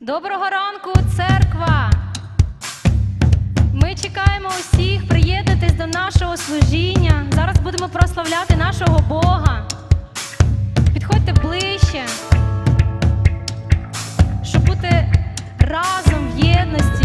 Доброго ранку, церква! Ми чекаємо усіх приєднатись до нашого служіння. Зараз будемо прославляти нашого Бога. Підходьте ближче, щоб бути разом в єдності,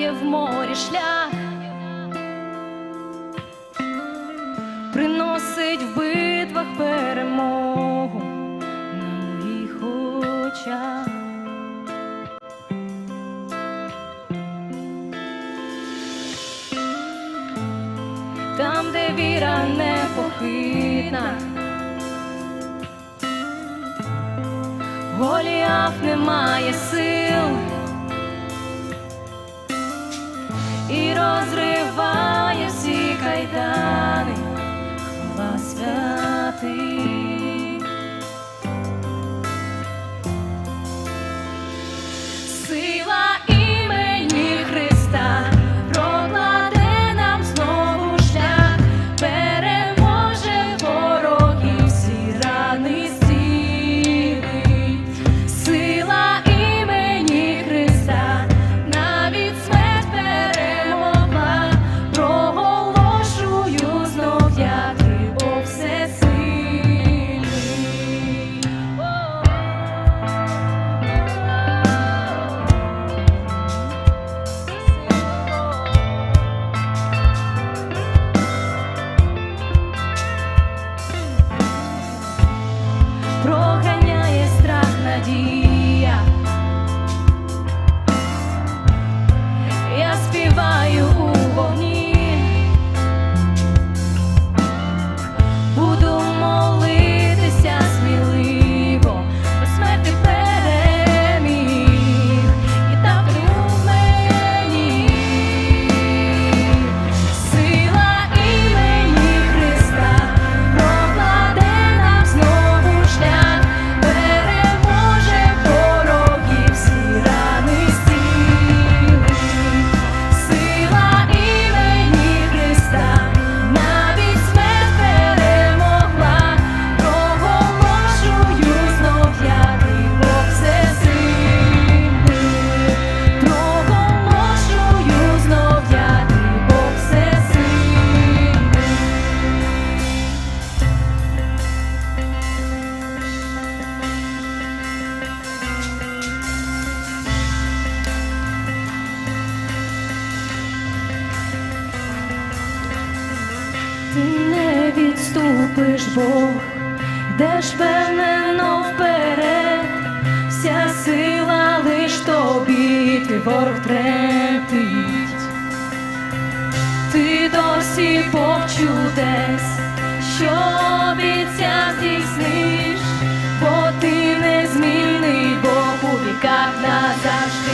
шукає в морі шлях, приносить в битвах перемогу на моїх очах. Там, де віра непохитна, Голіаф немає сил. сказати. відступиш Бог, де ж певнено вперед, вся сила лиш тобі, твій третить, ти досі повчудесь, що обіця здійсниш, бо ти не змінний Бог у віках назавжди.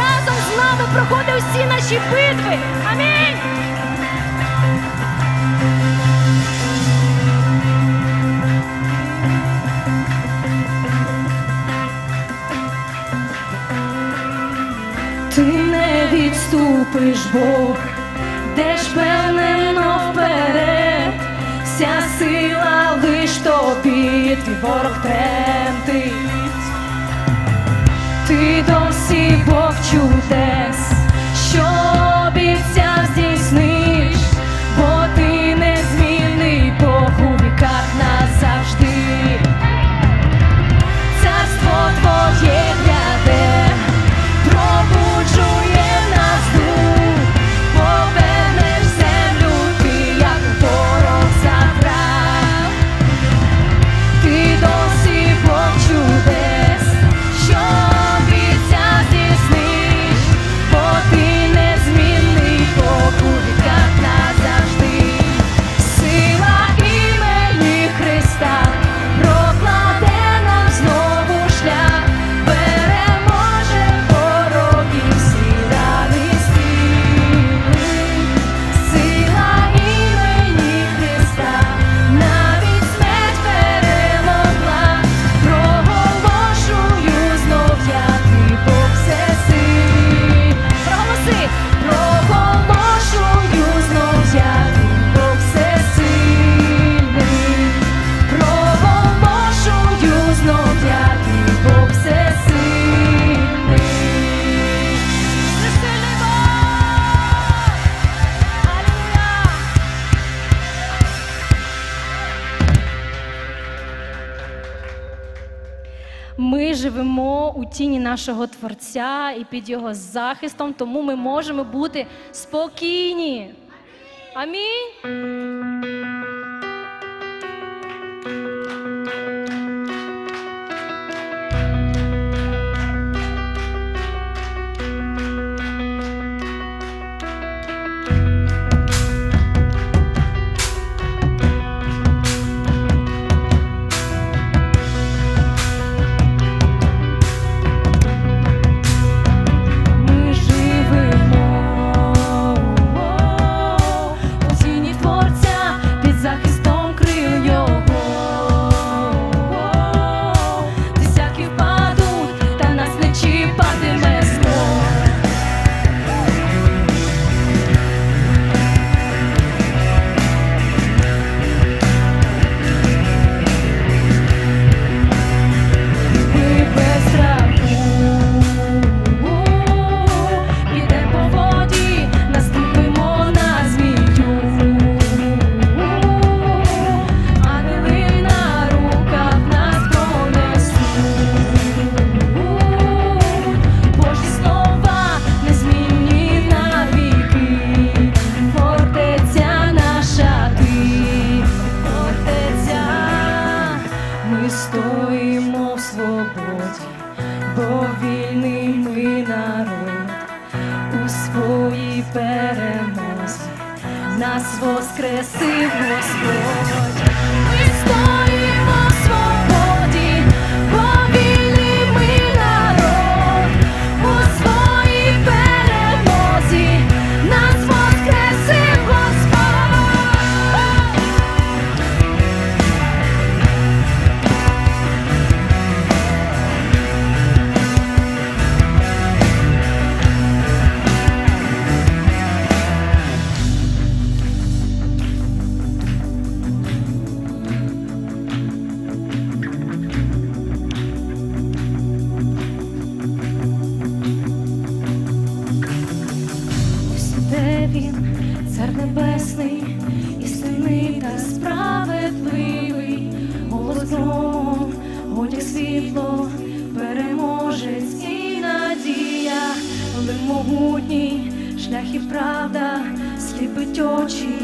разом з нами проходить всі наші битви. Амінь. Ти не відступиш, Бог, де ж певнено вперед, вся сила лиш тобі, твій ворог тремтить ти досі Бог чудес, що живемо у тіні нашого Творця і під Його захистом, тому ми можемо бути спокійні. Амінь. воскресив Господь. і правда сліпить очі.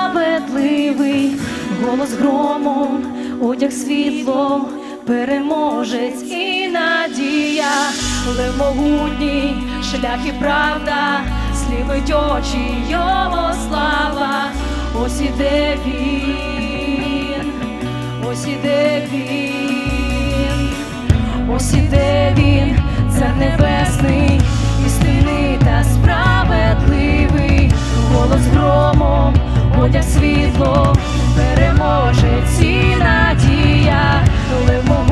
справедливий, голос громом, одяг світло, переможець і надія, Лев могутній, шлях і правда, слівить очі, його слава, ось іде він, ось іде він, ось іде він, цар небесний, істинний та справедливий, голос громом одяг світло переможе ці надія, лимо.